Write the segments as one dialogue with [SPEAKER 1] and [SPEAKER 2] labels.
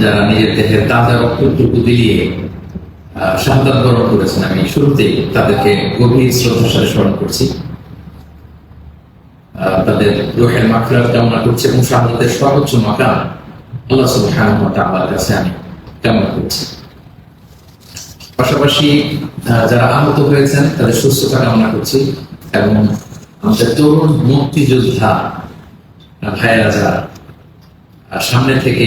[SPEAKER 1] যারা নিজের দেহের তাজা রক্তটুকু দিয়ে শাহাদাত বরণ করেছেন, আমি শুরুতেই তাদেরকে গভীর শ্রদ্ধার সাথে স্মরণ করছি। তাদের রোহের মাকড়ার কামনা করছি এবং শাহাদাতের সর্বোচ্চ মাকাম আল্লাহ কাছে আমি কামনা করছি। পাশাপাশি যারা আহত হয়েছেন, তাদের সুস্থতা কামনা করছি এবং আমাদের তরুণ মুক্তিযোদ্ধা, ভাইয়েরা যারা সামনে থেকে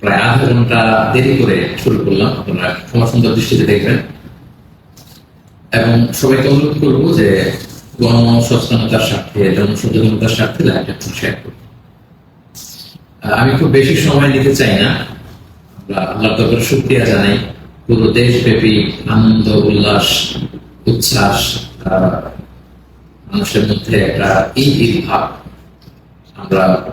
[SPEAKER 1] প্রায় আধা ঘণ্টা দেরি করে শুরু করলাম। আপনারা সুন্দর দৃষ্টিতে দেখবেন। এবং সবাইকে অনুরোধ যে গণ সচেতনতার স্বার্থে জনসচেতনতার স্বার্থে লাইভটা শেয়ার আমি খুব বেশি সময় নিতে চাই না। আল্লাহ তবে শুক্রিয়া জানাই। পুরো দেশব্যাপী আনন্দ, উল্লাস, উচ্ছ্বাস মানুষের মধ্যে একটা ঈদ ভাব আমরা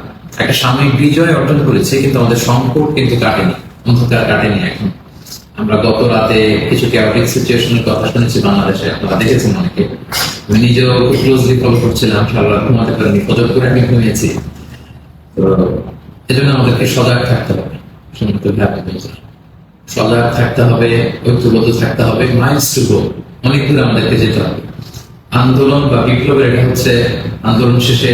[SPEAKER 1] একটা সাময়িক বিজয় অর্জন করেছি, কিন্তু আমাদের সংকট কিন্তু কাটেনি, অন্ধকার কাটেনি এখন। আমরা গত রাতে কিছু ক্যাওটিক সিচুয়েশনের কথা শুনেছি বাংলাদেশে, আপনারা দেখেছেন অনেকে। আমি নিজেও ক্লোজলি ফলো করছিলাম, সারা ঘুমাতে পারিনি করে আমি ঘুমিয়েছি। তো এজন্য আমাদেরকে সজাগ থাকতে হবে বোনেরা। সজাগ থাকতে হবে, ঐক্যবদ্ধ থাকতে হবে মাইলস টু গো আমাদেরকে যেতে হবে। আন্দোলন বা বিপ্লবের এটা হচ্ছে, আন্দোলন শেষে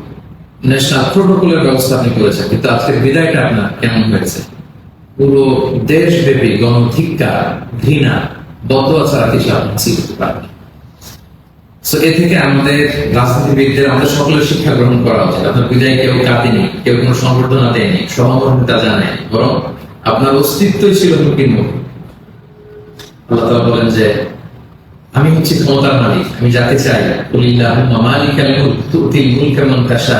[SPEAKER 1] ন্যাশনাল প্রোটোকলের ব্যবস্থা আপনি করেছেন, কিন্তু আজকের বিদায়টা আপনার কেমন হয়েছে? পুরো দেশব্যাপী গণধিক্কার, ঘৃণা, বদয়া ছাড়া কিছু আপনি সো এ থেকে আমাদের রাজনীতিবিদদের, আমাদের সকলের শিক্ষা গ্রহণ করা উচিত। আপনার বিদায় কেউ কাঁদেনি, কেউ কোনো সংবর্ধনা দেয়নি সহমর্মিতা জানায়নি, বরং আপনার অস্তিত্বই ছিল হুকির মুখে। আল্লাহ বলেন যে, আমি হচ্ছি ক্ষমতার মালিক, আমি যাকে চাই মালিকাল মুলক তুতিল মুলকা মান তাশা।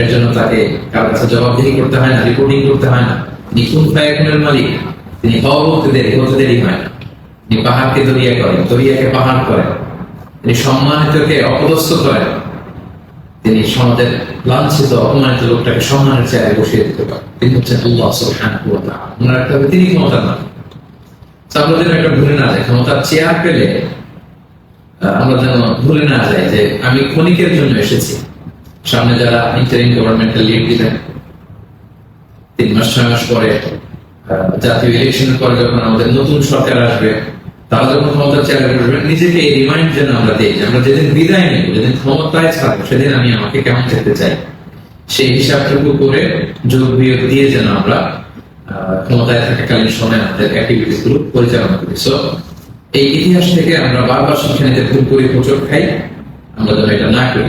[SPEAKER 1] এর জন্য তাকে কারও কাছে জবাবদিহি করতে হয় না রিপোর্টিং করতে হয় না। তিনি কোন ফায়াকুনের মালিক, তিনি হওয়া বলতে হতে দেরি হয় না। তিনি পাহাড়কে দরিয়া করেন, দরিয়াকে পাহাড় করেন। তিনি সম্মানিতকে অপদস্থ করেন। তিনি সমাজের লাঞ্ছিত, অপমানিত লোকটাকে সম্মানের চেয়ারে বসিয়ে দিতে পারেন। তিনি হচ্ছেন আল্লাহ সুবহানাহু ওয়া ওনার একটা তিনি ক্ষমতা না আমরা একটা ভুলে না যাই, ক্ষমতার চেয়ার পেলে আমরা যেন ভুলে না যাই যে আমি ক্ষণিকের জন্য এসেছি। সামনে যারা ইন্টারিম গভর্নমেন্টের লিড দিবেন, তিন মাস, ছয় মাস পরে জাতীয় ইলেকশনের পরে যখন আমাদের নতুন সরকার আসবে, তারা যখন ক্ষমতার চেয়ারে বসবেন নিজেকে এই রিমাইন্ড যেন আমরা দিই আমরা যেদিন বিদায় নেব, যেদিন ক্ষমতায় সেদিন আমি আমাকে কেমন চাই। সেই হিসাবটুকু করে যোগ বিয়োগ দিয়ে যেন আমরা ক্ষমতায় থাকাকালীন সময় আমাদের অ্যাক্টিভিটিসগুলো পরিচালনা করি। সো এই ইতিহাস থেকে আমরা বারবার শিক্ষা নিতে ভুল করি খাই, আমরা যেন এটা না করি।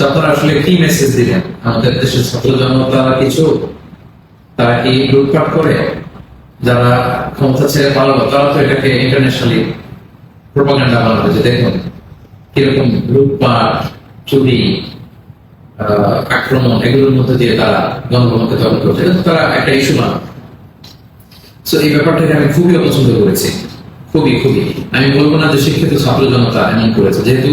[SPEAKER 1] আপনারা আসলে কি মেসেজ দিলেন? আমাদের দেশের ছাত্র জনতা কিছু? তারা কি লুটপাট করে? যারা ক্ষমতা ছেড়ে তারা তো এটাকে ইন্টারন্যাশনালি প্রোপাগান্ডা বানাবে, যে দেখুন কীরকম লুটপাট, চুরি আক্রমণ, এগুলোর মধ্যে দিয়ে তারা গণভবনকে দখল করছে। তারা একটা ইস্যু বানাবে। তো এই ব্যাপারটাকে আমি খুবই অপছন্দ করেছি। খুবই খুবই। আমি বলব না যে শিক্ষিত ছাত্র জনতা এমন করেছে। যেহেতু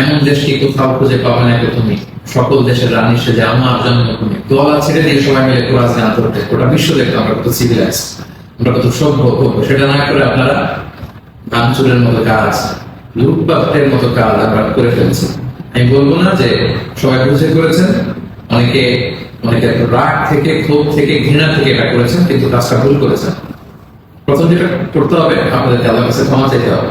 [SPEAKER 1] এমন দেশকে কোথাও খুঁজে পাবে না প্রথমে? সকল দেশের রানী সেজে আমার জন্মভূমি দোয়ালা ছেড়ে দিয়ে সবাই মিলে কোরআন গান করতে গোটা বিশ্ব দেখতে আমরা কত সিভিলাইজ আমরা কত সভ্য হব, সেটা না করে আপনারা ভাঙচুরের মতো কাজ, লুটপাটের মতো কাজ আমরা করে ফেলছি। আমি বলব না যে সবাই বুঝে করেছেন, অনেকে অনেকে রাগ থেকে, ক্ষোভ থেকে, ঘৃণা থেকে এটা করেছেন, কিন্তু কাজটা ভুল করেছেন। প্রথম যেটা করতে হবে, আপনাদেরকে আল্লাহর কাছে ক্ষমা চাইতে হবে।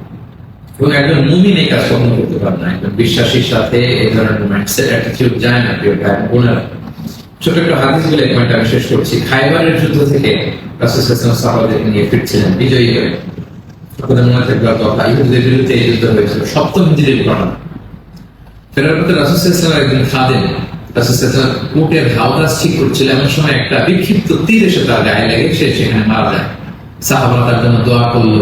[SPEAKER 1] এবং একজন মুমিন এই কাজ কখনো করতে পারে না। একজন বিশ্বাসীর সাথে এই ধরনের মাইন্ডসেট অ্যাটিটিউড যায় না ছোট একটা হাদিস বলে এক আমি শেষ করছি। খাইবারের যুদ্ধ থেকে রাসূলুল্লাহ সাহাবাদেরকে নিয়ে ফিরছিলেন, বিজয়ী হয়ে। আপনাদের মনে থাকবে কথা ইহুদের বিরুদ্ধে এই যুদ্ধ হয়েছিল সপ্তম হিজরির ঘটনা। ফেরার পথে রাসূলুল্লাহ একদিন খাদেন রাসূলুল্লাহ উটের হাওদাস ঠিক করছিল। এমন সময় একটা বিক্ষিপ্ত তীর এসে তার গায়ে লেগে সে সেখানে মারা যায়। সাহাবারা তার জন্য দোয়া করল।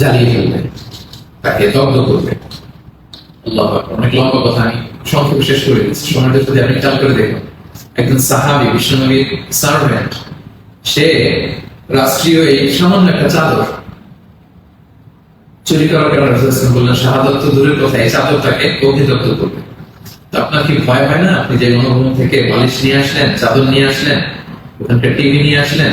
[SPEAKER 1] জ্বালিয়ে ফেলবে তাকে দগ্ধ করবে অনেক লম্বা কথা আমি শেষ করে দিচ্ছি। সময়টা যদি করে একজন সাহাবি বিশ্বনবীর সার্ভেন্ট, সে রাষ্ট্রীয় এই সামান্য একটা চাদর চুরি করার কারণে বললেন তো দূরের কথা, এই চাদরটাকে অভিদগ্ধ করবে। আপনার কি ভয় হয় না? আপনি যে গণভবন থেকে বালিশ নিয়ে আসলেন, চাদর নিয়ে আসলেন, ওখানকার টিভি নিয়ে আসলেন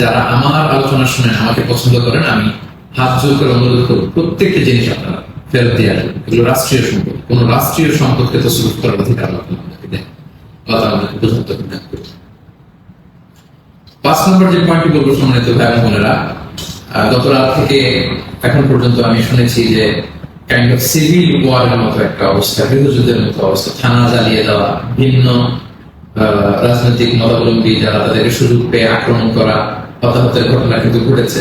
[SPEAKER 1] যারা আমার আলোচনা শুনেন আমাকে পছন্দ করেন, আমি হাত জোর করে অনুরোধ করব, প্রত্যেকটা জিনিস আপনারা ফেরত দিয়ে আসবেন। এগুলো রাষ্ট্রীয় সম্পদ। কোন রাষ্ট্রীয় সম্পদকে তো সুযোগ করার অধিকার। পাঁচ নম্বর যে পয়েন্টটি বলব সম্মানিত ভাই বোনেরা গত রাত থেকে এখন পর্যন্ত আমি শুনেছি যে কাইন্ড অফ সিভিল ওয়ারের মতো একটা অবস্থা, গৃহযুদ্ধের মতো অবস্থা, থানা জ্বালিয়ে দেওয়া, ভিন্ন রাজনৈতিক মতাবলম্বী যারা তাদেরকে সুযোগ পেয়ে আক্রমণ করা হতাহতের ঘটনা কিন্তু ঘটেছে।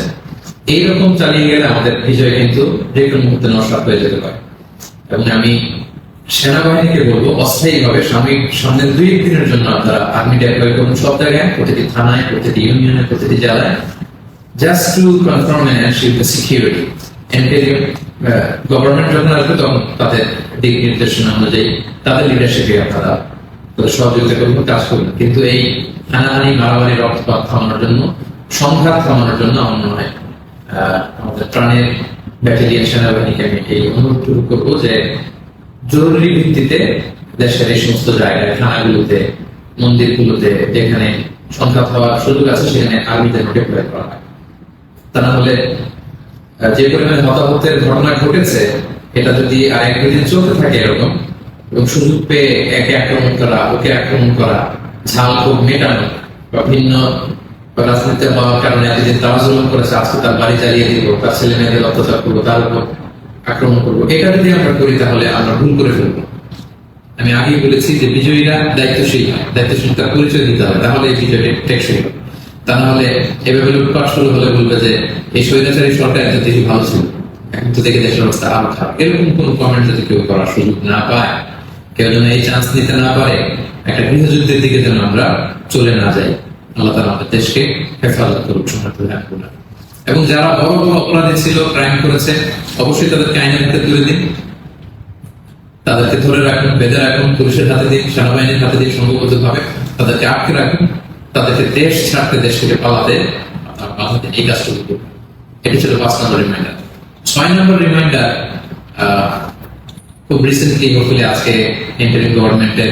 [SPEAKER 1] এইরকম চালিয়ে গেলে আমাদের বিজয় কিন্তু যে কোনো মুহূর্তে নষ্ট হয়ে যেতে পারে। এবং আমি সেনাবাহিনীকে বলব, অস্থায়ীভাবে সাময়িক সামনের দুই দিনের জন্য আপনারা আর্মি ডেপ্লয় করুন। সব জায়গায়, প্রতিটি থানায়, প্রতিটি ইউনিয়নে প্রতিটি জেলায়। Just to confirm and ensure the security interior government যখন আসবে তখন তাদের দিক নির্দেশনা অনুযায়ী তাদের লিডারশিপে আপনারা সহযোগিতা করবেন কাজ করবেন কিন্তু এই হানাহানি, মারামারি, রক্তপাত থামানোর জন্য সংঘাত থামানোর জন্য আমার মনে হয় আমাদের প্রাণের ব্যাটালিয়ন সেনাবাহিনীকে আমি এই অনুরোধটুকু করব যে জরুরি ভিত্তিতে দেশের এই সমস্ত জায়গায়, থানাগুলোতে, মন্দিরগুলোতে যেখানে সংঘাত হওয়ার সুযোগ আছে, সেখানে আর্মিদের ডিপ্লয় করা হয়। তা না হলে যে পরিমাণে হতাহতের ঘটনা ঘটেছে, এটা যদি আর এক দুদিন চলতে থাকে এরকম, এবং সুযোগ পেয়ে একে আক্রমণ করা, ওকে আক্রমণ করা, ঝাল খুব মেটানো, বা ভিন্ন আমি আগেই বলেছি যে বিজয়ীরা পরিচয় দিতে হবে, তাহলে এই টেকসই এভাবে শুরু হলে বলবে যে এই স্বৈরাচারী সরকার এত দেশই ভালো ছিল, এখন তো দেখে দেশের অবস্থা আরও খারাপ। এরকম কোন কমেন্ট যদি কেউ করার সুযোগ না পায়, কেউ যেন এই চান্স নিতে না পারে, একটা গৃহযুদ্ধের দিকে যেন আমরা চলে না যাই। আল্লাহ তালা আমাদের দেশকে হেফাজত করুক রাখুন এবং যারা বড় বড় অপরাধী ছিল ক্রাইম করেছে, অবশ্যই তাদেরকে আইনের হাতে তুলে দিন। তাদেরকে ধরে রাখুন, বেঁধে রাখুন, পুলিশের হাতে দিন সেনাবাহিনীর হাতে দিন সংঘবদ্ধ ভাবে তাদেরকে আটকে রাখুন। তাদেরকে দেশ ছাড়তে, দেশ থেকে পালাতে আপনার বাধা দিন। এই কাজটুকু করুন। এটি ছিল পাঁচ নম্বর রিমাইন্ডার ছয় নম্বর রিমাইন্ডার খুব রিসেন্টলি হোপফুলি আজকে ইন্টারিম গভর্নমেন্টের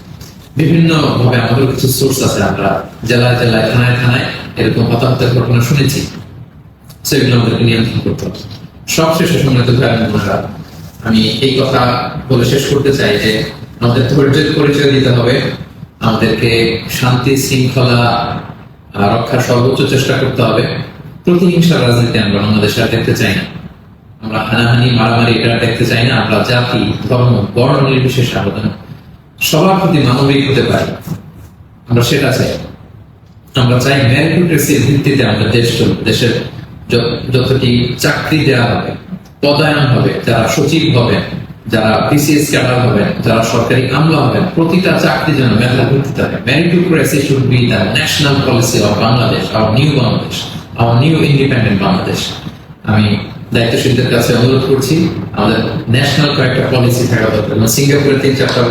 [SPEAKER 1] বিভিন্ন ভাবে আমাদের কিছু সোর্স আছে আমরা জেলায় জেলায় থানায় থানায় এরকম হতাহতের ঘটনা শুনেছি। সেগুলো আমাদেরকে নিয়ন্ত্রণ করতে হবে। সবশেষে সম্মানিত ভাই এবং বোনেরা, আমি এই কথা বলে শেষ করতে চাই যে আমাদের ধৈর্যের পরিচয় দিতে হবে। আমাদেরকে শান্তি শৃঙ্খলা রক্ষার সর্বোচ্চ চেষ্টা করতে হবে। প্রতিহিংসা রাজনীতি আমরা বাংলাদেশে আর দেখতে চাই না। আমরা হানাহানি মারামারি এটা দেখতে চাই না। আমরা জাতি ধর্ম বর্ণ নির্বিশেষে আবেদন সবার প্রতি মানবিক হতে পারি। আমরা সেটা চাই। আমরা চাই মেরিটোক্রেসির ভিত্তিতে আমাদের দেশ দেশের যতটি চাকরি দেওয়া হবে, পদায়ন হবে, যারা সচিব হবেন, যারা বিসিএস ক্যাডার হবেন, যারা সরকারি আমলা হবেন, প্রতিটা চাকরি যেন মেধার ভিত্তিতে হবে meritocracy should be the national policy of Bangladesh our new Bangladesh our new independent Bangladesh আমি দায়িত্বশীলদের কাছে অনুরোধ করছি, আমাদের ন্যাশনাল কয়েকটা পলিসি থাকা দরকার। সিঙ্গাপুরের তিন চারটা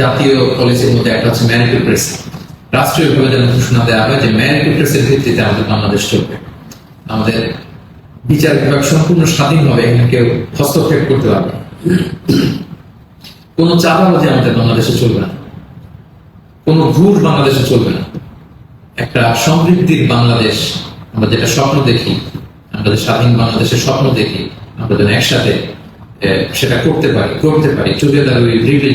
[SPEAKER 1] জাতীয় পলিসির মধ্যে একটা হচ্ছে মেরিটোক্রেসি রাষ্ট্রীয়ভাবে যেন ঘোষণা দেওয়া হয়, যে মেরিটোক্রেসির ভিত্তিতে আমাদের বাংলাদেশ চলবে। আমাদের বিচার বিভাগ সম্পূর্ণ স্বাধীনভাবে এখানে কেউ হস্তক্ষেপ করতে পারবে। কোনো চাঁদাবাজি আমাদের বাংলাদেশে চলবে না। কোনো ঘুষ বাংলাদেশে চলবে না। একটা সমৃদ্ধির বাংলাদেশ, আমরা যেটা স্বপ্ন দেখি, আমরা স্বাধীন বাংলাদেশের স্বপ্ন দেখি, আমরা যেন একসাথে সেটা করতে পারি করতে পারি। টুগেদার দাঁড়িয়ে রিভিল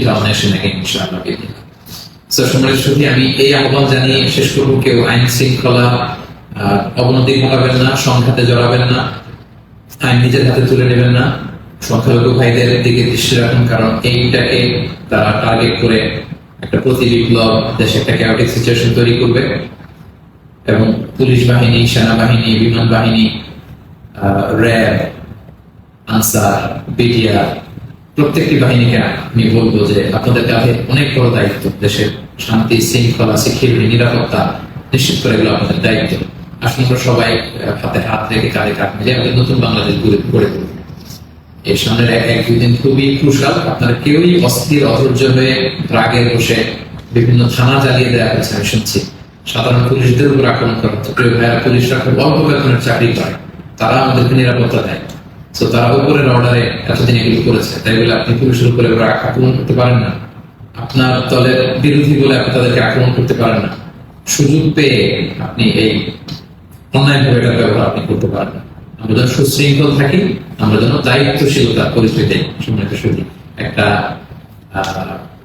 [SPEAKER 1] আমি এই আহ্বান জানিয়ে শেষ করব, কেউ আইন শৃঙ্খলা অবনতি ঘটাবেন না, সংঘাতে জড়াবেন না, আইন নিজের হাতে তুলে নেবেন না, সংখ্যালঘু ভাইদের দিকে দৃষ্টি রাখুন, কারণ এইটাকে তারা টার্গেট করে একটা প্রতি বিপ্লব, দেশে একটা ক্যাওটিক সিচুয়েশন তৈরি করবে। এবং পুলিশ বাহিনী, সেনাবাহিনী, বিমান বাহিনী র্যাব আনসার, বিডিআর, প্রত্যেকটি বাহিনীকে আমি বলব যে আপনাদের কাছে অনেক বড় দায়িত্ব, দেশের শান্তি, শৃঙ্খলা, সিকিউরিটি, নিরাপত্তা নিশ্চিত করে এগুলো আপনাদের দায়িত্ব। আসুন আমরা সবাই হাতে হাত রেখে কাঁধে কাঁধ মিলিয়ে আমাদের নতুন বাংলাদেশ গড়ে গড়ে তুলব। এই সামনের এক এক, দুই দিন খুবই ক্রুশাল আপনারা কেউই অস্থির, অধৈর্য হয়ে রাগের বসে বিভিন্ন থানা জ্বালিয়ে দেওয়া হয়েছে, আমি শুনছি। সাধারণ পুলিশদের উপর আক্রমণ করা হচ্ছে পুলিশরা খুব অল্প বেতনের চাকরি করে তারা আমাদেরকে নিরাপত্তা দেয়। তো তারা উপরের অর্ডারে এতদিন এগুলো করেছে। তাই বলে আপনি পুলিশের উপরে ওরা আক্রমণ করতে পারেন না। আপনার দলের বিরোধী বলে আপনি তাদেরকে আক্রমণ করতে পারেন না। সুযোগ পেয়ে আপনি এই অন্যায় ভাবে ব্যবহার আপনি করতে পারেন না। আমরা যেন সুশৃঙ্খল থাকি, আমরা যেন দায়িত্বশীলতার পরিচয় দেই সম্মানিত সুদী একটা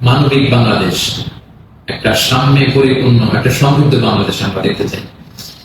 [SPEAKER 1] মানবিক বাংলাদেশ, একটা সাম্যে পরিপূর্ণ, একটা সমৃদ্ধ বাংলাদেশ আমরা দেখতে চাই।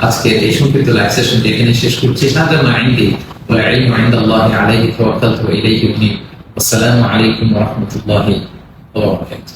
[SPEAKER 1] আজকে এই সংক্ষিপ্ত লাইভ সেশনটি এখানে শেষ করছি هذا ما عندي والعلم عند الله عليه توكلت وإليه أنيب والسلام عليكم ورحمة الله وبركاته